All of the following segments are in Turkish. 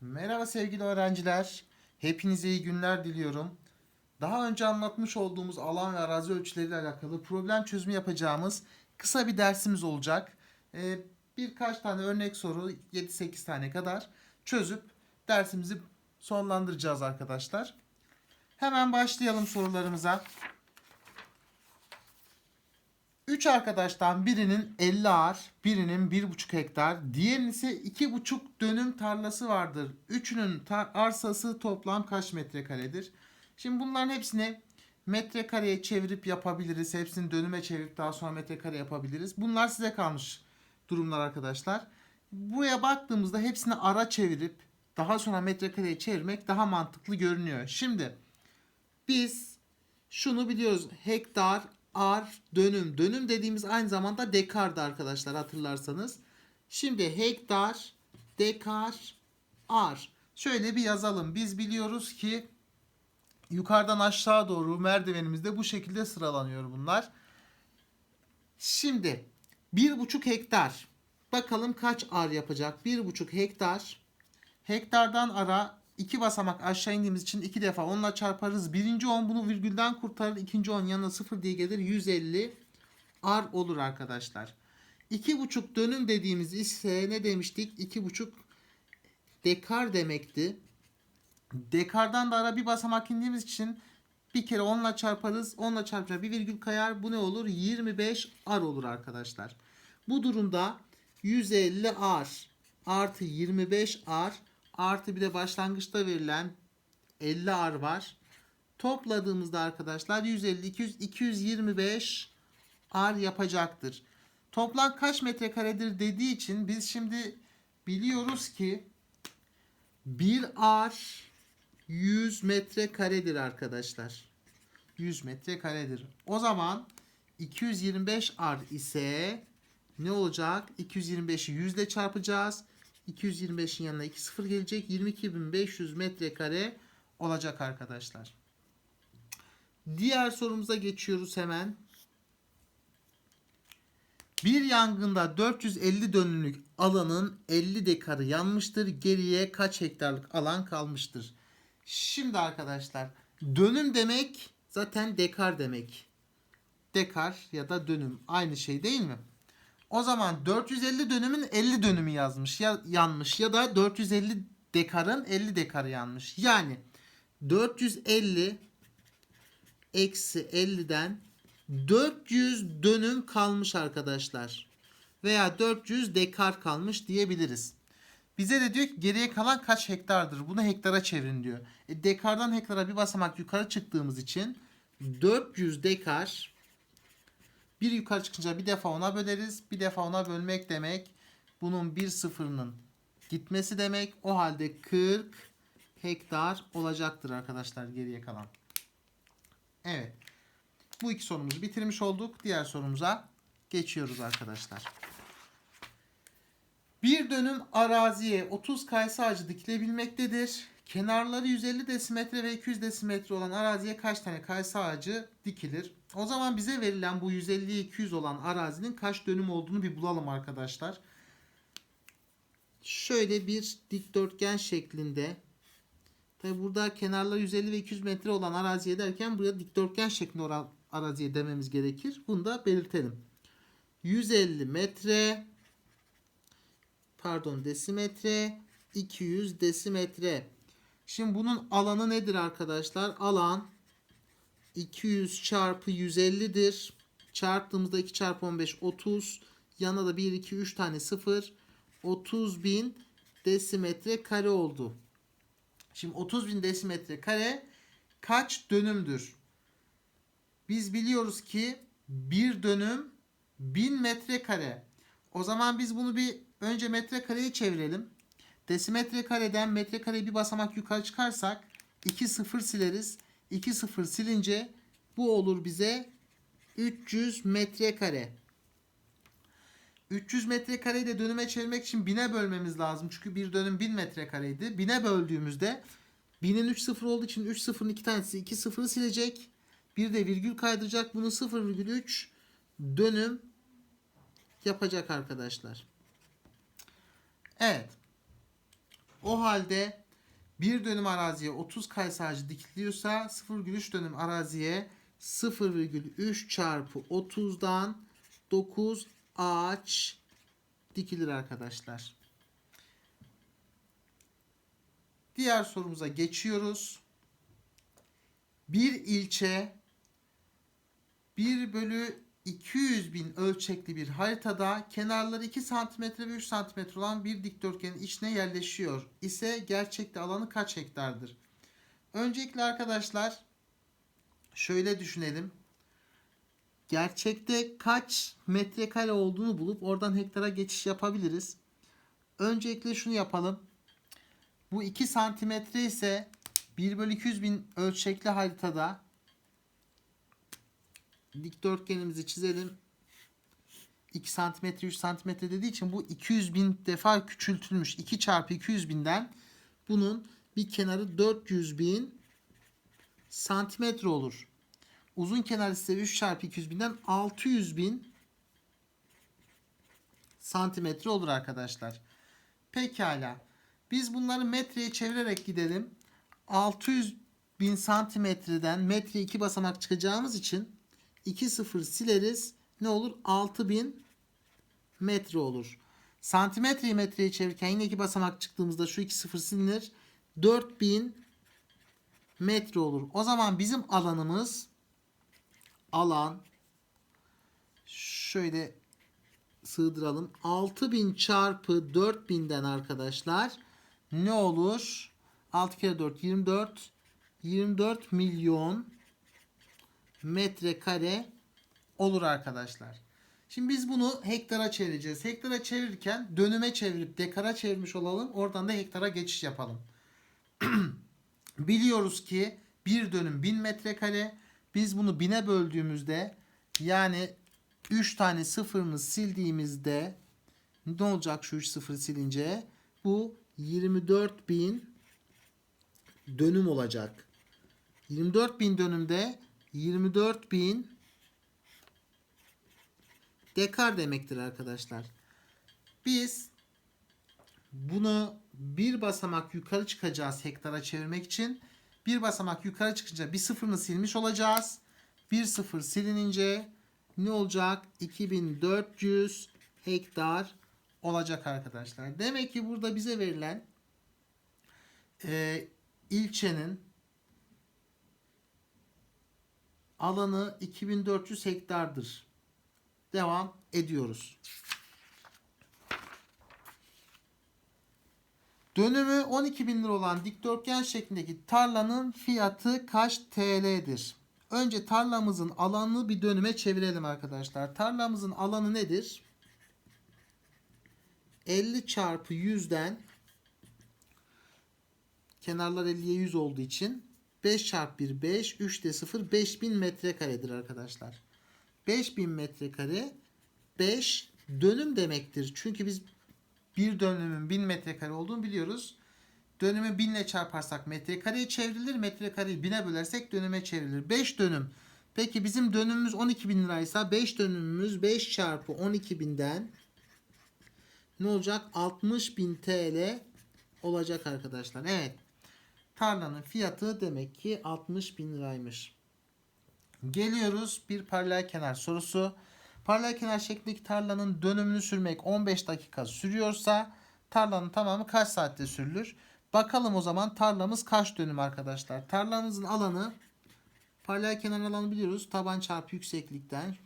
Merhaba sevgili öğrenciler. Hepinize iyi günler diliyorum. Daha önce anlatmış olduğumuz alan ve arazi ölçüleriyle alakalı problem çözümü yapacağımız kısa bir dersimiz olacak. Ee, birkaç tane örnek soru 7-8 tane kadar çözüp dersimizi sonlandıracağız arkadaşlar. Hemen başlayalım sorularımıza. 3 arkadaştan birinin 50 ar, birinin 1,5 hektar, diğerinin ise 2,5 dönüm tarlası vardır. Üçünün arsası toplam kaç metrekaredir? Şimdi bunların hepsini metrekareye çevirip yapabiliriz. Hepsini dönüme çevirip daha sonra metrekare yapabiliriz. Bunlar size kalmış durumlar arkadaşlar. Buraya baktığımızda hepsini ara çevirip daha sonra metrekareye çevirmek daha mantıklı görünüyor. Şimdi biz şunu biliyoruz. Hektar, ar, dönüm. Dönüm dediğimiz aynı zamanda dekardı arkadaşlar hatırlarsanız. Şimdi hektar, dekar, ar. Şöyle bir yazalım. Biz biliyoruz ki yukarıdan aşağı doğru merdivenimizde bu şekilde sıralanıyor bunlar. Şimdi bir buçuk hektar. Bakalım kaç ar yapacak? Bir buçuk hektar. Hektardan ara iki basamak aşağı indiğimiz için iki defa onunla çarparız. Birinci on bunu virgülden kurtarır. ikinci on yanına sıfır diye gelir. 150 ar olur arkadaşlar. İki buçuk dönüm dediğimiz ise ne demiştik? İki buçuk dekar demekti. Dekardan da ara bir basamak indiğimiz için bir kere onunla çarparız. Onunla çarpınca bir virgül kayar. Bu ne olur? 25 ar olur arkadaşlar. Bu durumda 150 ar artı 25 ar artı bir de başlangıçta verilen 50 ar var. Topladığımızda arkadaşlar 150, 200, 225 ar yapacaktır. Toplam kaç metrekaredir dediği için biz şimdi biliyoruz ki 1 ar 100 metrekaredir arkadaşlar. 100 metrekaredir. O zaman 225 ar ise ne olacak? 225'i 100 ile çarpacağız. 225'in yanına 2 sıfır gelecek. 22.500 metrekare olacak arkadaşlar. Diğer sorumuza geçiyoruz hemen. Bir yangında 450 dönümlük alanın 50 dekarı yanmıştır. Geriye kaç hektarlık alan kalmıştır? Şimdi arkadaşlar dönüm demek zaten dekar demek. Dekar ya da dönüm aynı şey değil mi? O zaman 450 dönümün 50 dönümü yazmış ya yanmış ya da 450 dekarın 50 dekarı yanmış. Yani 450 eksi 50'den 400 dönüm kalmış arkadaşlar. Veya 400 dekar kalmış diyebiliriz. Bize de diyor ki geriye kalan kaç hektardır? Bunu hektara çevirin diyor. E, dekardan hektara bir basamak yukarı çıktığımız için 400 dekar bir yukarı çıkınca bir defa ona böleriz. Bir defa ona bölmek demek bunun bir sıfırının gitmesi demek. O halde 40 hektar olacaktır arkadaşlar geriye kalan. Evet. Bu iki sorumuzu bitirmiş olduk. Diğer sorumuza geçiyoruz arkadaşlar. Bir dönüm araziye 30 kayısı ağacı dikilebilmektedir. Kenarları 150 desimetre ve 200 desimetre olan araziye kaç tane kayısı ağacı dikilir? O zaman bize verilen bu 150-200 olan arazinin kaç dönüm olduğunu bir bulalım arkadaşlar. Şöyle bir dikdörtgen şeklinde. Tabi burada kenarları 150 ve 200 metre olan araziye derken buraya dikdörtgen şeklinde araziye dememiz gerekir. Bunu da belirtelim. 150 metre pardon desimetre 200 desimetre. Şimdi bunun alanı nedir arkadaşlar? Alan 200 çarpı 150'dir. Çarptığımızda 2 çarpı 15 30. Yana da 1 2 3 tane 0. 30 bin desimetre kare oldu. Şimdi 30 bin desimetre kare kaç dönümdür? Biz biliyoruz ki bir dönüm 1000 metrekare. O zaman biz bunu bir önce metrekareye çevirelim. Desimetre kareden metrekareye bir basamak yukarı çıkarsak 2 sıfır sileriz. 2 sıfır silince bu olur bize 300 metrekare. 300 metrekareyi de dönüme çevirmek için 1000'e bölmemiz lazım. Çünkü bir dönüm 1000 metrekareydi. 1000'e böldüğümüzde 1000'in 3 sıfır olduğu için 3 sıfırın 2 tanesi 2 sıfırı silecek. Bir de virgül kaydıracak. Bunu 0,3 dönüm yapacak arkadaşlar. Evet. O halde bir dönüm araziye 30 kayısı dikiliyorsa 0,3 dönüm araziye 0,3 çarpı 30'dan 9 ağaç dikilir arkadaşlar. Diğer sorumuza geçiyoruz. Bir ilçe 1 bölü 200 bin ölçekli bir haritada kenarları 2 cm ve 3 cm olan bir dikdörtgenin içine yerleşiyor ise gerçekte alanı kaç hektardır? Öncelikle arkadaşlar şöyle düşünelim. Gerçekte kaç metrekare olduğunu bulup oradan hektara geçiş yapabiliriz. Öncelikle şunu yapalım. Bu 2 santimetre ise 1 bölü 200 bin ölçekli haritada dikdörtgenimizi çizelim. 2 santimetre 3 santimetre dediği için bu 200 bin defa küçültülmüş. 2 çarpı 200 binden bunun bir kenarı 400 bin santimetre olur. Uzun kenar ise 3 çarpı 200 binden 600 bin santimetre olur arkadaşlar. Pekala. Biz bunları metreye çevirerek gidelim. 600 bin santimetreden metre 2 basamak çıkacağımız için 2 sıfır sileriz. Ne olur? 6000 metre olur. Santimetreyi metreye çevirirken yine iki basamak çıktığımızda şu iki sıfır silinir. 4000 metre olur. O zaman bizim alanımız alan şöyle sığdıralım. 6000 çarpı 4000'den arkadaşlar ne olur? 6 kere 4 24 24 milyon metrekare olur arkadaşlar. Şimdi biz bunu hektara çevireceğiz. Hektara çevirirken dönüme çevirip dekara çevirmiş olalım. Oradan da hektara geçiş yapalım. Biliyoruz ki bir dönüm 1000 metrekare. Biz bunu bine böldüğümüzde yani 3 tane sıfırını sildiğimizde ne olacak şu 3 sıfır silince? Bu 24.000 dönüm olacak. 24.000 dönümde 24.000 dekar demektir arkadaşlar. Biz bunu bir basamak yukarı çıkacağız hektara çevirmek için. Bir basamak yukarı çıkınca bir sıfırını silmiş olacağız. Bir sıfır silinince ne olacak? 2400 hektar olacak arkadaşlar. Demek ki burada bize verilen e, ilçenin alanı 2400 hektardır. Devam ediyoruz. Dönümü 12 bin lira olan dikdörtgen şeklindeki tarlanın fiyatı kaç TL'dir? Önce tarlamızın alanını bir dönüme çevirelim arkadaşlar. Tarlamızın alanı nedir? 50 çarpı 100'den kenarlar 50'ye 100 olduğu için 5 çarpı 1 5 3 de 0 5000 metrekaredir arkadaşlar. 5000 metrekare 5 dönüm demektir. Çünkü biz bir dönümün 1000 metrekare olduğunu biliyoruz. Dönümü 1000 ile çarparsak metrekareye çevrilir. Metrekareyi 1000'e bölersek dönüme çevrilir. 5 dönüm. Peki bizim dönümümüz 12 bin liraysa 5 dönümümüz 5 çarpı 12 binden ne olacak? 60 bin TL olacak arkadaşlar. Evet. Tarlanın fiyatı demek ki 60 bin liraymış. Geliyoruz bir paralel kenar sorusu. Paralel kenar şeklindeki tarlanın dönümünü sürmek 15 dakika sürüyorsa tarlanın tamamı kaç saatte sürülür? Bakalım o zaman tarlamız kaç dönüm arkadaşlar. Tarlamızın alanı paralel kenar alanı biliyoruz. Taban çarpı yükseklikten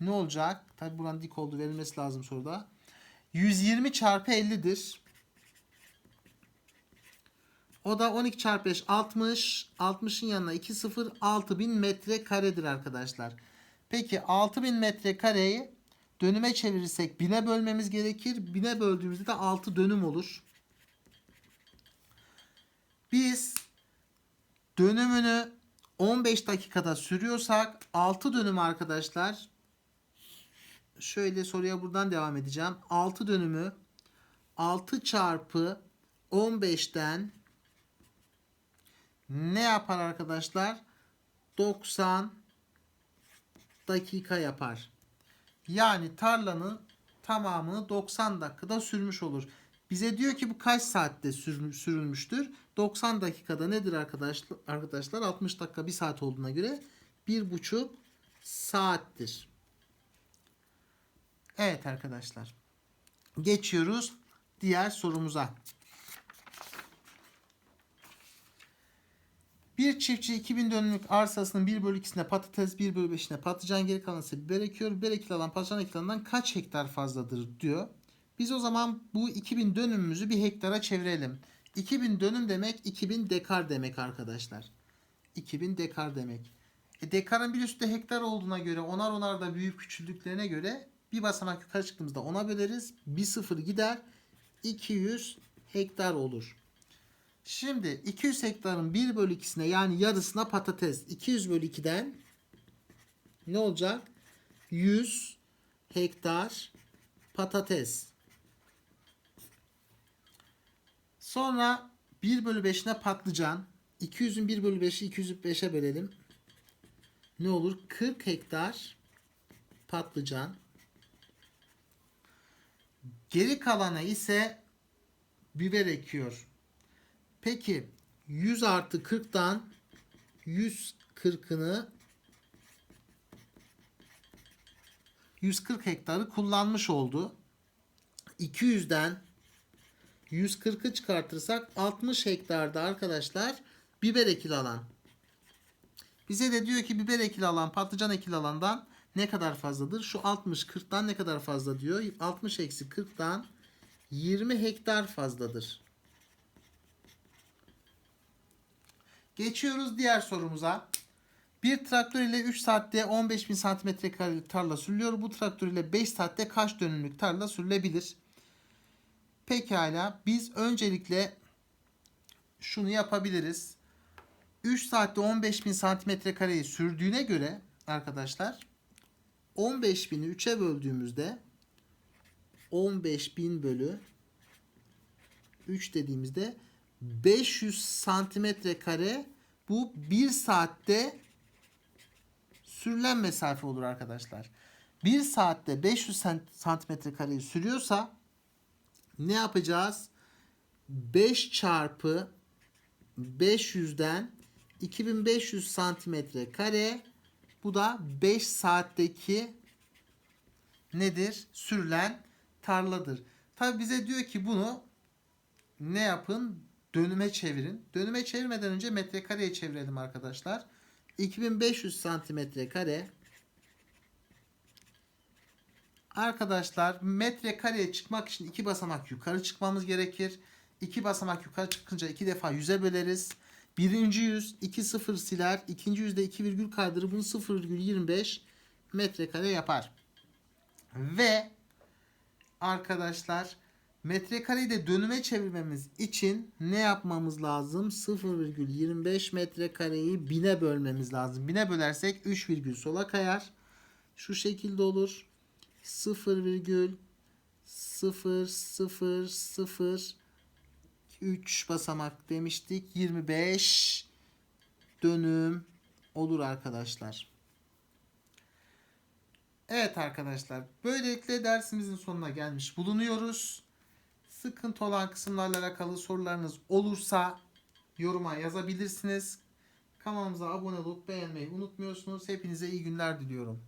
ne olacak? Tabi buranın dik olduğu verilmesi lazım soruda. 120 çarpı 50'dir. O da 12 çarpı 5 60. 60'ın yanına 2 0 6000 metre karedir arkadaşlar. Peki 6000 metre kareyi dönüme çevirirsek 1000'e bölmemiz gerekir. 1000'e böldüğümüzde de 6 dönüm olur. Biz dönümünü 15 dakikada sürüyorsak 6 dönüm arkadaşlar. Şöyle soruya buradan devam edeceğim. 6 dönümü 6 çarpı 15'ten ne yapar arkadaşlar? 90 dakika yapar. Yani tarlanın tamamını 90 dakikada sürmüş olur. Bize diyor ki bu kaç saatte sürül- sürülmüştür? 90 dakikada nedir arkadaşlar? Arkadaşlar 60 dakika 1 saat olduğuna göre 1,5 saattir. Evet arkadaşlar. Geçiyoruz diğer sorumuza. Bir çiftçi 2000 dönümlük arsasının 1 bölü 2'sine patates, 1 bölü 5'ine patlıcan, geri kalanı ise biber ekiyor. Biber ekili alan patlıcan ekili kaç hektar fazladır diyor. Biz o zaman bu 2000 dönümümüzü bir hektara çevirelim. 2000 dönüm demek 2000 dekar demek arkadaşlar. 2000 dekar demek. E dekarın bir üstü hektar olduğuna göre onar onar da büyük küçüldüklerine göre bir basamak yukarı çıktığımızda ona böleriz. Bir sıfır gider. 200 hektar olur. Şimdi 200 hektarın 1 bölü 2'sine yani yarısına patates. 200 bölü 2'den ne olacak? 100 hektar patates. Sonra 1 bölü 5'ine patlıcan. 200'ün 1 bölü 5'i 205'e bölelim. Ne olur? 40 hektar patlıcan. Geri kalana ise biber ekiyor. Peki 100 artı 40'tan 140'ını 140 hektarı kullanmış oldu. 200'den 140'ı çıkartırsak 60 hektarda arkadaşlar biber ekili alan. Bize de diyor ki biber ekili alan patlıcan ekili alandan ne kadar fazladır? Şu 60 40'tan ne kadar fazla diyor? 60 eksi 40'tan 20 hektar fazladır. Geçiyoruz diğer sorumuza. Bir traktör ile 3 saatte 15.000 santimetre karelik tarla sürülüyor. Bu traktör ile 5 saatte kaç dönümlük tarla sürülebilir? Pekala biz öncelikle şunu yapabiliriz. 3 saatte 15.000 santimetre kareyi sürdüğüne göre arkadaşlar 15.000'i 3'e böldüğümüzde 15.000 bölü 3 dediğimizde 500 santimetre kare bu 1 saatte sürülen mesafe olur arkadaşlar. 1 saatte 500 santimetre kareyi sürüyorsa ne yapacağız? 5 çarpı 500'den 2500 santimetre kare bu da 5 saatteki nedir? Sürülen tarladır. Tabi bize diyor ki bunu ne yapın? Dönüme çevirin. Dönüme çevirmeden önce metrekareye çevirelim arkadaşlar. 2500 santimetre kare Arkadaşlar metrekareye çıkmak için iki basamak yukarı çıkmamız gerekir. İki basamak yukarı çıkınca iki defa yüze böleriz. Birinci yüz iki sıfır siler. ikinci yüzde iki virgül kaydırır. Bunu 0,25 metrekare yapar. Ve arkadaşlar metrekareyi de dönüme çevirmemiz için ne yapmamız lazım? 0,25 metrekareyi bine bölmemiz lazım. Bine bölersek 3 virgül sola kayar. Şu şekilde olur. 0,0003 basamak demiştik. 25 dönüm olur arkadaşlar. Evet arkadaşlar. Böylelikle dersimizin sonuna gelmiş bulunuyoruz. Sıkıntı olan kısımlarla alakalı sorularınız olursa yoruma yazabilirsiniz. Kanalımıza abone olup beğenmeyi unutmuyorsunuz. Hepinize iyi günler diliyorum.